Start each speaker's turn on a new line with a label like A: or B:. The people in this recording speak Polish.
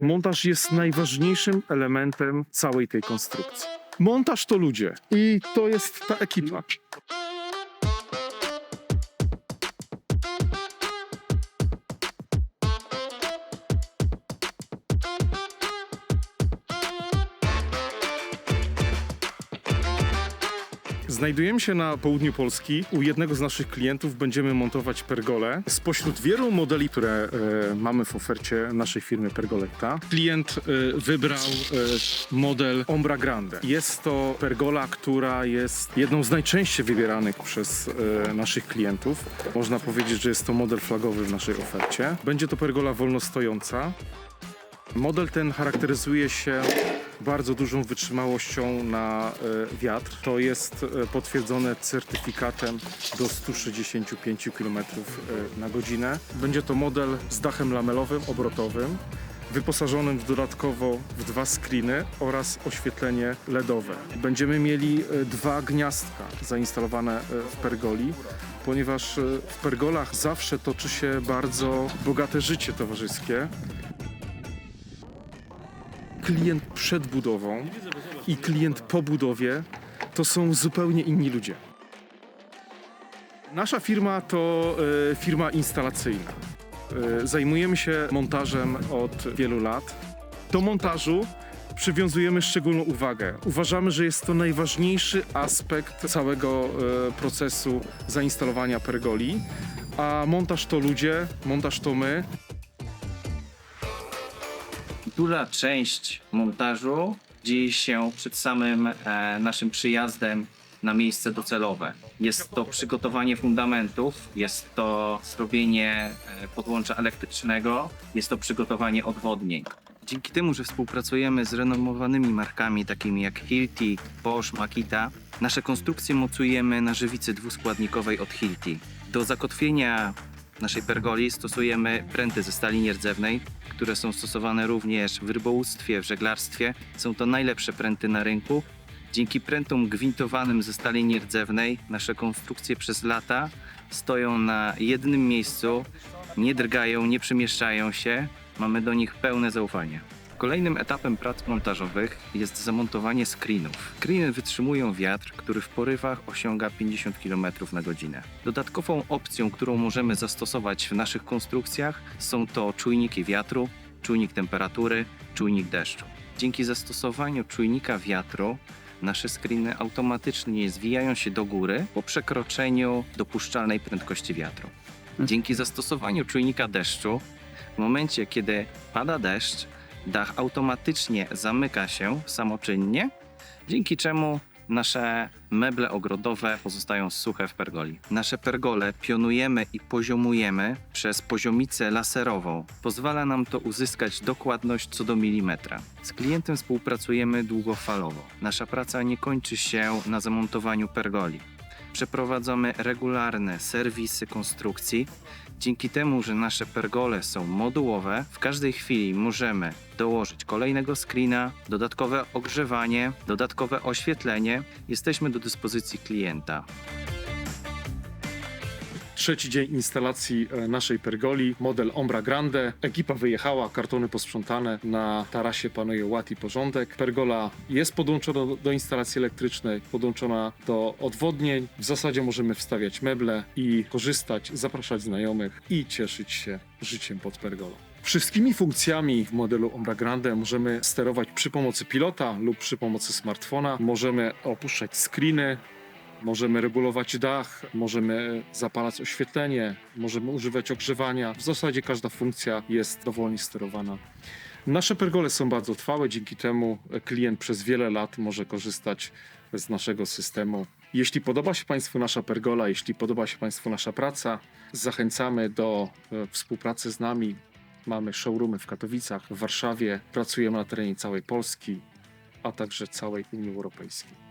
A: Montaż jest najważniejszym elementem całej tej konstrukcji. Montaż to ludzie i to jest ta ekipa. Znajdujemy się na południu Polski. U jednego z naszych klientów będziemy montować pergolę. Spośród wielu modeli, które e, mamy w ofercie naszej firmy Pergoletta, klient e, wybrał e, model Ombra Grande. Jest to pergola, która jest jedną z najczęściej wybieranych przez e, naszych klientów. Można powiedzieć, że jest to model flagowy w naszej ofercie. Będzie to pergola wolnostojąca. Model ten charakteryzuje się bardzo dużą wytrzymałością na e, wiatr. To jest e, potwierdzone certyfikatem do 165 km e, na godzinę. Będzie to model z dachem lamelowym, obrotowym, wyposażonym dodatkowo w dwa screeny oraz oświetlenie LEDowe. Będziemy mieli dwa gniazdka zainstalowane w pergoli, ponieważ w pergolach zawsze toczy się bardzo bogate życie towarzyskie klient przed budową i klient po budowie to są zupełnie inni ludzie. Nasza firma to e, firma instalacyjna. E, zajmujemy się montażem od wielu lat. Do montażu przywiązujemy szczególną uwagę. Uważamy, że jest to najważniejszy aspekt całego e, procesu zainstalowania pergoli, a montaż to ludzie, montaż to my.
B: Duża część montażu dzieje się przed samym e, naszym przyjazdem na miejsce docelowe. Jest to przygotowanie fundamentów, jest to zrobienie e, podłącza elektrycznego, jest to przygotowanie odwodnień. Dzięki temu, że współpracujemy z renomowanymi markami takimi jak Hilti, Bosch, Makita, nasze konstrukcje mocujemy na żywicy dwuskładnikowej od Hilti. Do zakotwienia naszej pergoli stosujemy pręty ze stali nierdzewnej, które są stosowane również w rybołówstwie, w żeglarstwie. Są to najlepsze pręty na rynku. Dzięki prętom gwintowanym ze stali nierdzewnej nasze konstrukcje przez lata stoją na jednym miejscu, nie drgają, nie przemieszczają się. Mamy do nich pełne zaufanie. Kolejnym etapem prac montażowych jest zamontowanie screenów. Screeny wytrzymują wiatr, który w porywach osiąga 50 km na godzinę. Dodatkową opcją, którą możemy zastosować w naszych konstrukcjach są to czujniki wiatru, czujnik temperatury, czujnik deszczu. Dzięki zastosowaniu czujnika wiatru nasze screeny automatycznie zwijają się do góry po przekroczeniu dopuszczalnej prędkości wiatru. Dzięki zastosowaniu czujnika deszczu w momencie, kiedy pada deszcz, dach automatycznie zamyka się samoczynnie, dzięki czemu nasze meble ogrodowe pozostają suche w pergoli. Nasze pergole pionujemy i poziomujemy przez poziomicę laserową. Pozwala nam to uzyskać dokładność co do milimetra. Z klientem współpracujemy długofalowo. Nasza praca nie kończy się na zamontowaniu pergoli. Przeprowadzamy regularne serwisy konstrukcji. Dzięki temu, że nasze pergole są modułowe, w każdej chwili możemy dołożyć kolejnego screena, dodatkowe ogrzewanie, dodatkowe oświetlenie. Jesteśmy do dyspozycji klienta.
A: Trzeci dzień instalacji e, naszej pergoli, model Ombra Grande. Ekipa wyjechała, kartony posprzątane, na tarasie panuje ład i porządek. Pergola jest podłączona do, instalacji elektrycznej, podłączona do odwodnień. W zasadzie możemy wstawiać meble i korzystać, zapraszać znajomych i cieszyć się życiem pod pergolą. Wszystkimi funkcjami w modelu Ombra Grande możemy sterować przy pomocy pilota lub przy pomocy smartfona. Możemy opuszczać screeny, Możemy regulować dach, możemy zapalać oświetlenie, możemy używać ogrzewania. W zasadzie każda funkcja jest dowolnie sterowana. Nasze pergole są bardzo trwałe, dzięki temu klient przez wiele lat może korzystać z naszego systemu. Jeśli podoba się Państwu nasza pergola, jeśli podoba się Państwu nasza praca, zachęcamy do e, współpracy z nami. Mamy showroomy w Katowicach, w Warszawie, pracujemy na terenie całej Polski, a także całej Unii Europejskiej.